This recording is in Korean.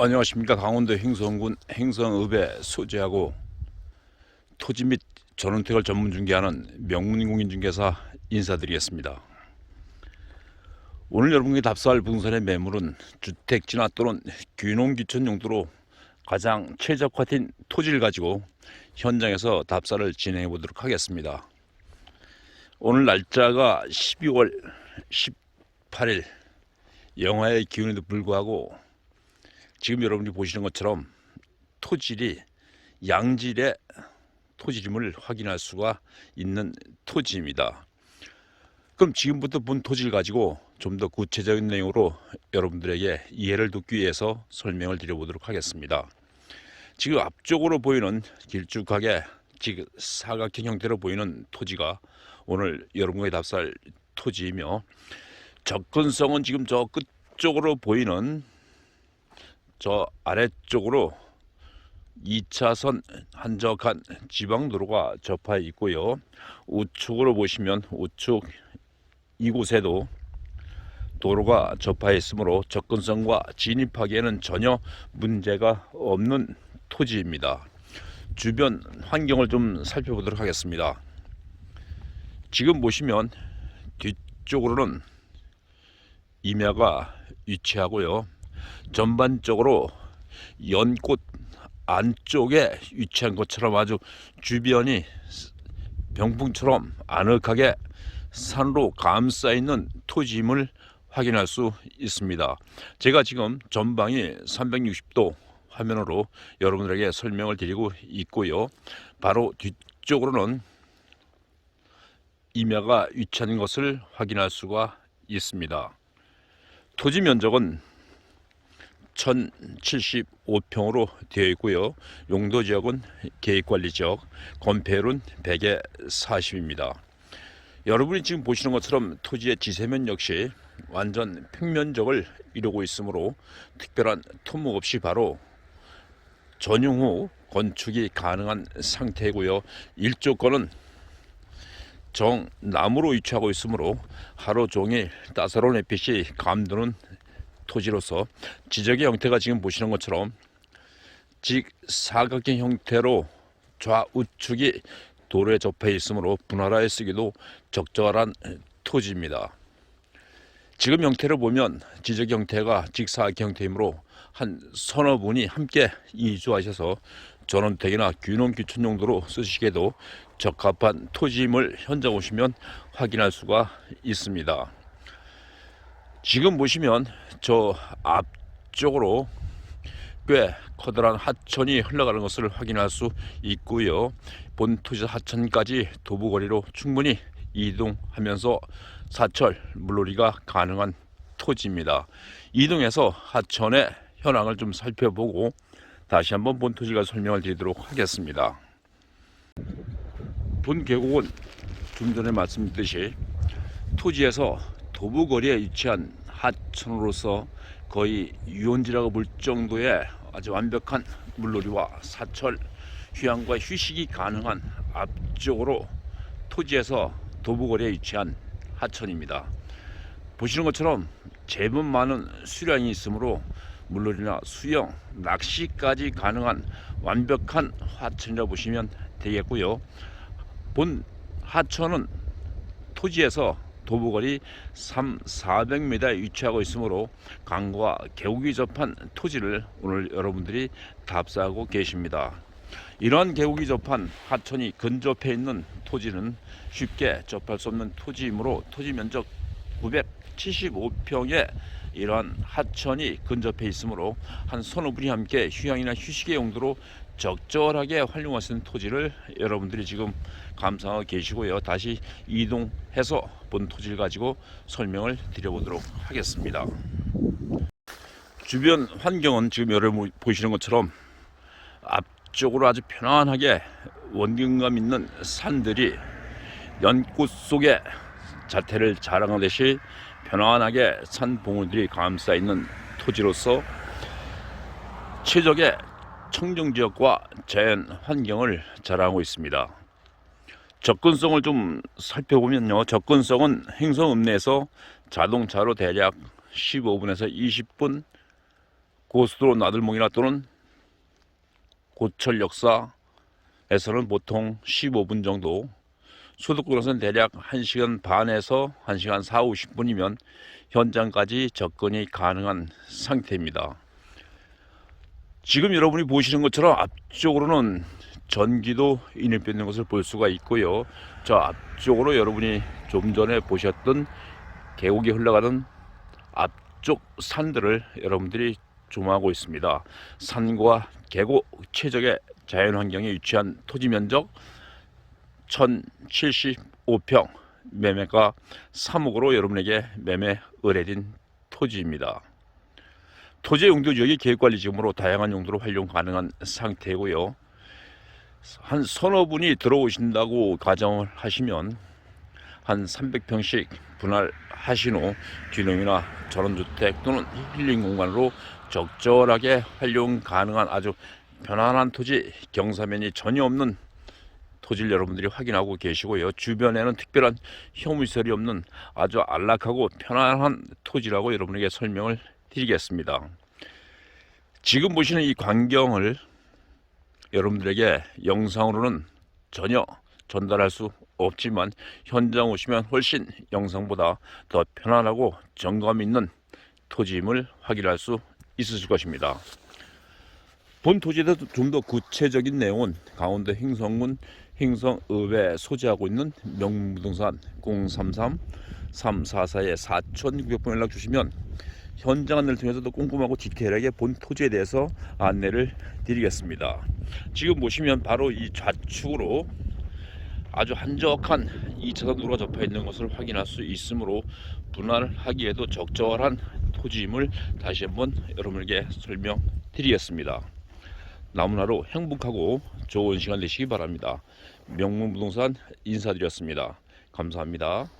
안녕하십니까 강원도 행성군 행성읍에 소재하고 토지 및 전원택을 전문 중개하는 명문공인중개사 인사드리겠습니다. 오늘 여러분께 답사할 부동산의 매물은 주택 진화 또는 귀농귀촌 용도로 가장 최적화된 토지를 가지고 현장에서 답사를 진행해 보도록 하겠습니다. 오늘 날짜가 12월 18일 영하의 기온에도 불구하고 지금 여러분이 보시는 것처럼 토질이 양질의 토질임을 확인할 수가 있는 토지입니다. 그럼 지금부터 본 토지를 가지고 좀 더 구체적인 내용으로 여러분들에게 이해를 돕기 위해서 설명을 드려보도록 하겠습니다. 지금 앞쪽으로 보이는 길쭉하게 사각형 형태로 보이는 토지가 오늘 여러분에게 답사할 토지이며 접근성은 지금 저 끝쪽으로 보이는 저 아래쪽으로 2차선 한적한 지방도로가 접해 있고요. 우측으로 보시면 우측 이곳에도 도로가 접해 있으므로 접근성과 진입하기에는 전혀 문제가 없는 토지입니다. 주변 환경을 좀 살펴보도록 하겠습니다. 지금 보시면 뒤쪽으로는 임야가 위치하고요. 전반적으로 연꽃 안쪽에 위치한 것처럼 아주 주변이 병풍처럼 아늑하게 산으로 감싸 있는 토지임을 확인할 수 있습니다. 제가 지금 전방이 360도 화면으로 여러분들에게 설명을 드리고 있고요. 바로 뒤쪽으로는 임야가 위치한 것을 확인할 수가 있습니다. 토지 면적은 1075평으로 되어 있고요. 용도 지역은 계획관리 지역, 건폐율은 100에 40입니다. 여러분이 지금 보시는 것처럼 토지의 지세면 역시 완전 평면적을 이루고 있으므로 특별한 토목 없이 바로 전용 후 건축이 가능한 상태이고요. 일조권은 정나무로 위치하고 있으므로 하루 종일 따사로운 햇빛이 감도는 토지로서 지적의 형태가 지금 보시는 것처럼 직사각형 형태로 좌우측이 도로에 접해 있으므로 분할하여 쓰기도 적절한 토지입니다. 지금 형태를 보면 지적 형태가 직사각형 형태이므로 한 서너 분이 함께 이주하셔서 전원택이나 귀농 귀촌 용도로 쓰시기에도 적합한 토지임을 현장 오시면 확인할 수가 있습니다. 지금 보시면 저 앞쪽으로 꽤 커다란 하천이 흘러가는 것을 확인할 수 있고요. 본 토지 하천까지 도보거리로 충분히 이동하면서 사철 물놀이가 가능한 토지입니다. 이동해서 하천의 현황을 좀 살펴보고 다시 한번 본 토지 가 설명을 드리도록 하겠습니다. 본 계곡은 좀 전에 말씀드렸듯이 토지에서 도보거리에 위치한 하천으로서 거의 유원지라고 볼 정도의 아주 완벽한 물놀이와 사철 휴양과 휴식이 가능한 앞쪽으로 토지에서 도보거리에 위치한 하천입니다. 보시는 것처럼 제법 많은 수량이 있으므로 물놀이나 수영, 낚시까지 가능한 완벽한 하천이라 고 보시면 되겠고요. 본 하천은 토지에서 도보거리 3, 400m에 위치하고 있으므로 강과 계곡이 접한 토지를 오늘 여러분들이 답사하고 계십니다. 이러한 계곡이 접한 하천이 근접해 있는 토지는 쉽게 접할 수 없는 토지이므로 토지 면적 975평에 이러한 하천이 근접해 있으므로 한 서너 분이 함께 휴양이나 휴식의 용도로 적절하게 활용할 수 있는 토지를 여러분들이 지금 감상하고 계시고요. 다시 이동해서 본 토지를 가지고 설명을 드려보도록 하겠습니다. 주변 환경은 지금 여러분 보시는 것처럼 앞쪽으로 아주 편안하게 원경감 있는 산들이 연꽃 속에 자태를 자랑하듯이 편안하게 산 봉우들이 감싸 있는 토지로서 최적의 청정 지역과 자연 환경을 자랑하고 있습니다. 접근성을 좀 살펴보면요. 접근성은 행성 읍내에서 자동차로 대략 15분에서 20분 고수도로 나들목이나 또는 고철 역사에서는 보통 15분 정도 수도권에서는 대략 1시간 반에서 1시간 4, 50분이면 현장까지 접근이 가능한 상태입니다. 지금 여러분이 보시는 것처럼 앞쪽으로는 전기도 인입되어 있는 것을 볼 수가 있고요. 저 앞쪽으로 여러분이 좀 전에 보셨던 계곡이 흘러가는 앞쪽 산들을 여러분들이 조망하고 있습니다. 산과 계곡 최적의 자연 환경에 위치한 토지 면적 1075평 매매가 3억으로 여러분에게 매매 의뢰된 토지입니다. 토지 용도 지역이 계획관리지역으로 다양한 용도로 활용 가능한 상태고요. 한 서너 분이 들어오신다고 가정을 하시면 한 300평씩 분할하신 후 귀농이나 전원주택 또는 힐링 공간으로 적절하게 활용 가능한 아주 편안한 토지 경사면이 전혀 없는 토지를 여러분들이 확인하고 계시고요. 주변에는 특별한 혐오시설이 없는 아주 안락하고 편안한 토지라고 여러분에게 설명을 드리겠습니다. 지금 보시는 이 광경을 여러분들에게 영상으로는 전혀 전달할 수 없지만 현장 오시면 훨씬 영상보다 더 편안하고 정감 있는 토지임을 확인할 수 있으실 것입니다. 본 토지에 대해서 좀 더 구체적인 내용은 강원도 행성군 행성읍에 소재하고 있는 명부동산 033 344에 4,900번 연락 주시면 현장 안내를 통해서 더 꼼꼼하고 디테일하게 본 토지에 대해서 안내를 드리겠습니다. 지금 보시면 바로 이 좌측으로 아주 한적한 2차선 도로가 접해 있는 것을 확인할 수 있으므로 분할하기에도 적절한 토지임을 다시 한번 여러분에게 설명드리겠습니다. 나무나로 행복하고 좋은 시간 되시기 바랍니다. 명문부동산 인사드렸습니다. 감사합니다.